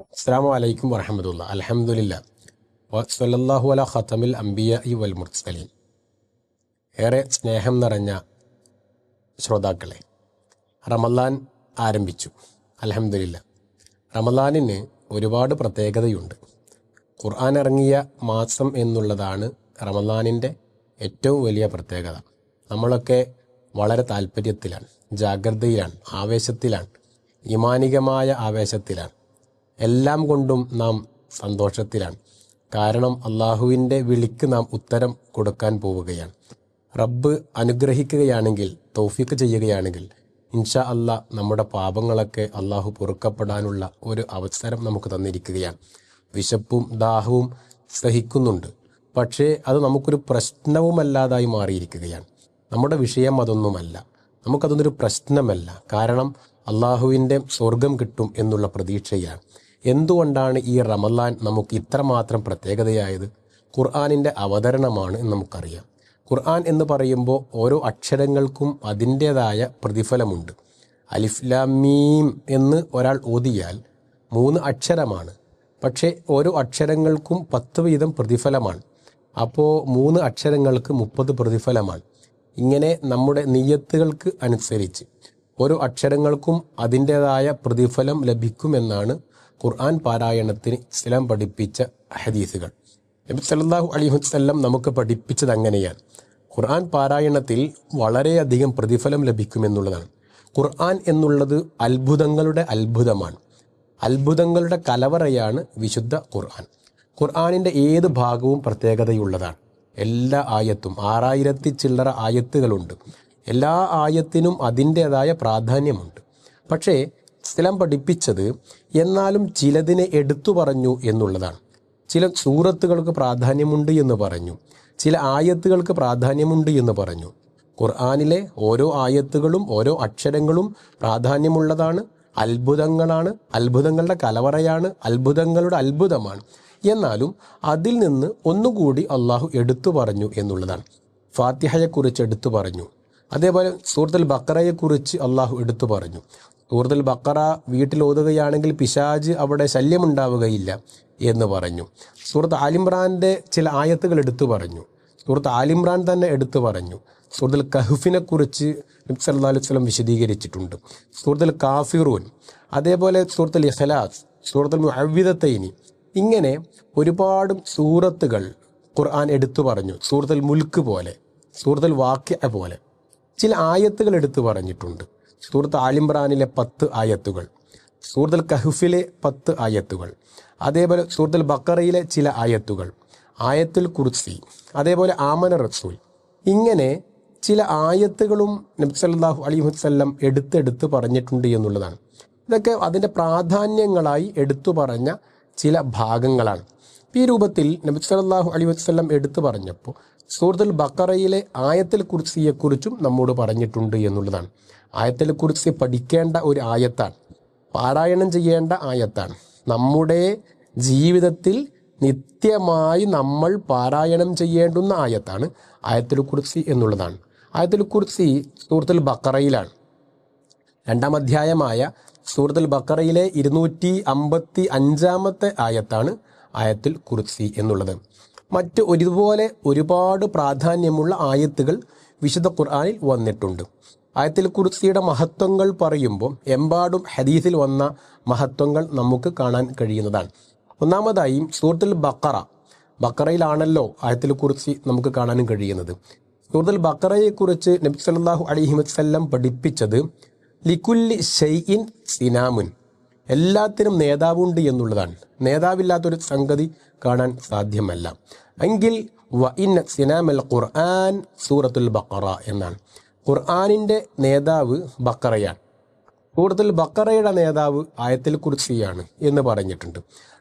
അസ്സാം വലൈക്കും വറഹമത്തുള്ള അലഹമുല്ല വസല്ലാഹു അല ഖത്തമിൽ അംബിയ ഇ വൽ മുർസലീൻ. ഏറെ സ്നേഹം നിറഞ്ഞ ശ്രോതാക്കളെ റമലാൻ ആരംഭിച്ചു. അലഹമുല്ല റമലാനിന് ഒരുപാട് പ്രത്യേകതയുണ്ട്. ഖുർആൻ ഇറങ്ങിയ മാസം എന്നുള്ളതാണ് റമലാനിന്റെ ഏറ്റവും വലിയ പ്രത്യേകത. നമ്മളൊക്കെ വളരെ താല്പര്യത്തിലാണ് ജാഗ്രതയിലാണ് ആവേശത്തിലാണ് ഇമാനികമായ ആവേശത്തിലാണ്. എല്ലാം കൊണ്ടും നാം സന്തോഷത്തിലാണ്. കാരണം അള്ളാഹുവിന്റെ വിളിക്ക് നാം ഉത്തരം കൊടുക്കാൻ പോവുകയാണ്. റബ്ബ് അനുഗ്രഹിക്കുകയാണെങ്കിൽ തൗഫീക്ക് ചെയ്യുകയാണെങ്കിൽ ഇൻഷാ അല്ലാ നമ്മുടെ പാപങ്ങളൊക്കെ അള്ളാഹു പൊറുക്കപ്പെടാനുള്ള ഒരു അവസരം നമുക്ക് തന്നിരിക്കുകയാണ്. വിശപ്പും ദാഹവും സഹിക്കുന്നുണ്ട്. പക്ഷേ അത് നമുക്കൊരു പ്രശ്നവുമല്ലാതായി മാറിയിരിക്കുകയാണ്. നമ്മുടെ വിഷയം അതൊന്നുമല്ല. നമുക്കതൊന്നൊരു പ്രശ്നമല്ല. കാരണം അള്ളാഹുവിന്റെ സ്വർഗം കിട്ടും എന്നുള്ള പ്രതീക്ഷയാണ്. എന്തുകൊണ്ടാണ് ഈ റമദാൻ നമുക്ക് ഇത്രമാത്രം പ്രത്യേകതയായത്? ഖുർആാനിന്റെ അവതരണമാണ് എന്ന് നമുക്കറിയാം. ഖുർആൻ എന്ന് പറയുമ്പോൾ ഓരോ അക്ഷരങ്ങൾക്കും അതിന്റേതായ പ്രതിഫലമുണ്ട്. അലിഫ്ലാമീം എന്ന് ഒരാൾ ഓതിയാൽ മൂന്ന് അക്ഷരമാണ്. പക്ഷേ ഓരോ അക്ഷരങ്ങൾക്കും പത്ത് വീതം പ്രതിഫലമാണ്. അപ്പോൾ മൂന്ന് അക്ഷരങ്ങൾക്ക് മുപ്പത് പ്രതിഫലമാണ്. ഇങ്ങനെ നമ്മുടെ നിയ്യത്തുകൾക്ക് അനുസരിച്ച് ഓരോ അക്ഷരങ്ങൾക്കും അതിന്റേതായ പ്രതിഫലം ലഭിക്കുമെന്നാണ് ഖുർആൻ പാരായണത്തിന് ഇസ്ലാം പഠിപ്പിച്ച ഹദീസുകൾ. നബി സല്ലാഹു അലൈഹി വസല്ലം നമുക്ക് പഠിപ്പിച്ചത് അങ്ങനെയാണ്. ഖുർആൻ പാരായണത്തിൽ വളരെയധികം പ്രതിഫലം ലഭിക്കുമെന്നുള്ളതാണ്. ഖുർആൻ എന്നുള്ളത് അത്ഭുതങ്ങളുടെ അത്ഭുതമാണ്. അത്ഭുതങ്ങളുടെ കലവറയാണ് വിശുദ്ധ ഖുർആൻ. ഖുർആാനിന്റെ ഏത് ഭാഗവും പ്രത്യേകതയുള്ളതാണ്. എല്ലാ ആയത്തും ആറായിരത്തി ചില്ലറ ആയത്തുകളുണ്ട്. എല്ലാ ആയത്തിനും അതിന്റേതായ പ്രാധാന്യമുണ്ട്. പക്ഷേ ഇസ്ലാം പഠിപ്പിച്ചത് എന്നാലും ചിലതിനെ എടുത്തു പറഞ്ഞു എന്നുള്ളതാണ്. ചില സൂറത്തുകൾക്ക് പ്രാധാന്യമുണ്ട് എന്ന് പറഞ്ഞു. ചില ആയത്തുകൾക്ക് പ്രാധാന്യമുണ്ട് എന്ന് പറഞ്ഞു. ഖുർആാനിലെ ഓരോ ആയത്തുകളും ഓരോ അക്ഷരങ്ങളും പ്രാധാന്യമുള്ളതാണ് അത്ഭുതങ്ങളാണ് അത്ഭുതങ്ങളുടെ കലവറയാണ് അത്ഭുതങ്ങളുടെ അത്ഭുതമാണ്. എന്നാലും അതിൽ നിന്ന് ഒന്നുകൂടി അള്ളാഹു എടുത്തു പറഞ്ഞു എന്നുള്ളതാണ്. ഫാത്തിഹയെക്കുറിച്ച് എടുത്തു പറഞ്ഞു. അതേപോലെ സൂറത്തുൽ ബക്കറയെക്കുറിച്ച് അള്ളാഹു എടുത്തു പറഞ്ഞു. സൂറത്തുൽ ബക്കറ വീട്ടിൽ ഓതുകയാണെങ്കിൽ പിശാജ് അവിടെ ശല്യമുണ്ടാവുകയില്ല എന്ന് പറഞ്ഞു. സൂറത്ത് ആലിമ്രാന്റെ ചില ആയത്തുകൾ എടുത്തു പറഞ്ഞു. സൂറത്ത് ആലിമ്രാൻ തന്നെ എടുത്തു പറഞ്ഞു. സൂറത്തുൽ കഹുഫിനെക്കുറിച്ച് സല്ലാ അലൈഹി സ്വലം വിശദീകരിച്ചിട്ടുണ്ട്. സൂറത്തുൽ കാഫിറൂൻ അതേപോലെ സൂറത്തുൽ ഇഖലാസ് സൂറത്തുൽ മുഅവ്വിദത്തൈനി ഇങ്ങനെ ഒരുപാട് സൂറത്തുകൾ ഖുർആൻ എടുത്തു പറഞ്ഞു. സൂറത്തുൽ മുൽക്ക് പോലെ സൂറത്തുൽ വാക്യ പോലെ ചില ആയത്തുകൾ എടുത്തു പറഞ്ഞിട്ടുണ്ട്. സൂറത്ത് ആലിംബ്രാനിലെ പത്ത് ആയത്തുകൾ. സൂറത്തുൽ കഹുഫിലെ പത്ത് ആയത്തുകൾ. അതേപോലെ സൂറത്തുൽ ബക്കറയിലെ ചില ആയത്തുകൾ. ആയത്തുൽ കുർസി. അതേപോലെ ആമന റസൂൽ. ഇങ്ങനെ ചില ആയത്തുകളും നബി സല്ലല്ലാഹു അലൈഹി വസല്ലം എടുത്തെടുത്ത് പറഞ്ഞിട്ടുണ്ട് എന്നുള്ളതാണ്. ഇതൊക്കെ അതിന്റെ പ്രാധാന്യങ്ങളായി എടുത്തു പറഞ്ഞ ചില ഭാഗങ്ങളാണ്. ഈ രൂപത്തിൽ നബി അലൈഹി വസല്ലം എടുത്തു പറഞ്ഞപ്പോൾ സൂറത്തുൽ ബക്കറയിലെ ആയത്തിൽ കുറിച്ചിയെക്കുറിച്ചും നമ്മോട് പറഞ്ഞിട്ടുണ്ട് എന്നുള്ളതാണ്. ആയത്തിൽ കുറിച്ച് പഠിക്കേണ്ട ഒരു ആയത്താണ്. പാരായണം ചെയ്യേണ്ട ആയത്താണ്. നമ്മുടെ ജീവിതത്തിൽ നിത്യമായി നമ്മൾ പാരായണം ചെയ്യേണ്ടുന്ന ആയത്താണ് ആയത്തിൽ കുറിച്ച് എന്നുള്ളതാണ്. ആയത്തിൽ കുറിച്ച് സൂറത്തുൽ ബക്കറയിലാണ്. രണ്ടാം അധ്യായമായ സൂറത്തുൽ ബക്കറയിലെ ഇരുന്നൂറ്റി അമ്പത്തി അഞ്ചാമത്തെ ആയത്താണ് ആയത്തിൽ കുറിച്ച് എന്നുള്ളത്. മറ്റ് ഒരുപോലെ ഒരുപാട് പ്രാധാന്യമുള്ള ആയത്തുകൾ വിശുദ്ധ ഖുർആാനിൽ വന്നിട്ടുണ്ട്. ആയത്തിൽ കുർസിയുടെ മഹത്വങ്ങൾ പറയുമ്പോൾ എമ്പാടും ഹദീസിൽ വന്ന മഹത്വങ്ങൾ നമുക്ക് കാണാൻ കഴിയുന്നതാണ്. ഒന്നാമതായി സൂറത്തുൽ ബക്കറ ബക്കറയിലാണല്ലോ ആയത്തിൽ കുറിച്ച് നമുക്ക് കാണാനും കഴിയുന്നത്. സൂറത്തുൽ ബക്കറയെക്കുറിച്ച് നബി സല്ലല്ലാഹു അലൈഹി പഠിപ്പിച്ചത് ലിക്കുല്ലി ഷെയ്ഇൻ സിനാമുൻ. എല്ലാത്തിനും നേതാവുണ്ട് എന്നുള്ളതാണ്. നേതാവില്ലാത്തൊരു സംഗതി കാണാൻ സാധ്യമല്ല. എങ്കിൽ വ സിനാമൽ ഖുർആൻ സൂറത്തുൽ ബക്കറ എന്നാണ്. ഖുർആാനിന്റെ നേതാവ് ബക്കറയാണ് സൂറത്തുൽ ബക്കറയുടെ നേതാവ് ആയത്തിൽ കുറിച്ചിയാണ് എന്ന് പറഞ്ഞിട്ടുണ്ട്.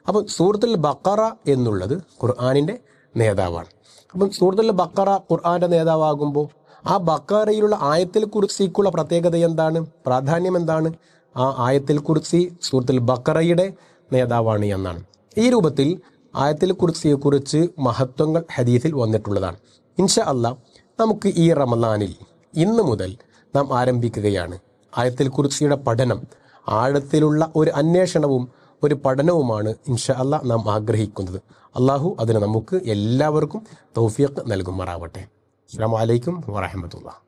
അപ്പം സൂറത്തുൽ ബക്കറ എന്നുള്ളത് ഖുർആാനിന്റെ നേതാവാണ്. അപ്പം സൂറത്തുൽ ബക്കറ ഖുർആാന്റെ നേതാവാകുമ്പോൾ ആ ബക്കറയിലുള്ള ആയത്തിൽ കുറിച്ചിക്കുള്ള പ്രത്യേകത എന്താണ്? പ്രാധാന്യം എന്താണ്? ആ ആയത്തിൽ കുറിച്ച് സൂറത്തുൽ ബക്കറയുടെ നേതാവാണ് എന്നാണ്. ഈ രൂപത്തിൽ ആയത്തിൽ കുറിച്ചിയെക്കുറിച്ച് മഹത്വങ്ങൾ ഹദീസിൽ വന്നിട്ടുള്ളതാണ്. ഇൻഷ അല്ല നമുക്ക് ഈ റമദാനിൽ ഇന്ന് മുതൽ നാം ആരംഭിക്കുകയാണ്. ആയത്തിൽ കുറിച്ചിയുടെ പഠനം ആഴത്തിലുള്ള ഒരു അന്വേഷണവും ഒരു പഠനവുമാണ് ഇൻഷ അല്ല നാം ആഗ്രഹിക്കുന്നത്. അള്ളാഹു അതിന് നമുക്ക് എല്ലാവർക്കും തൗഫീഖ് നൽകുമാറാവട്ടെ. അസ്സാം വലൈക്കും വാഹമത്തുള്ള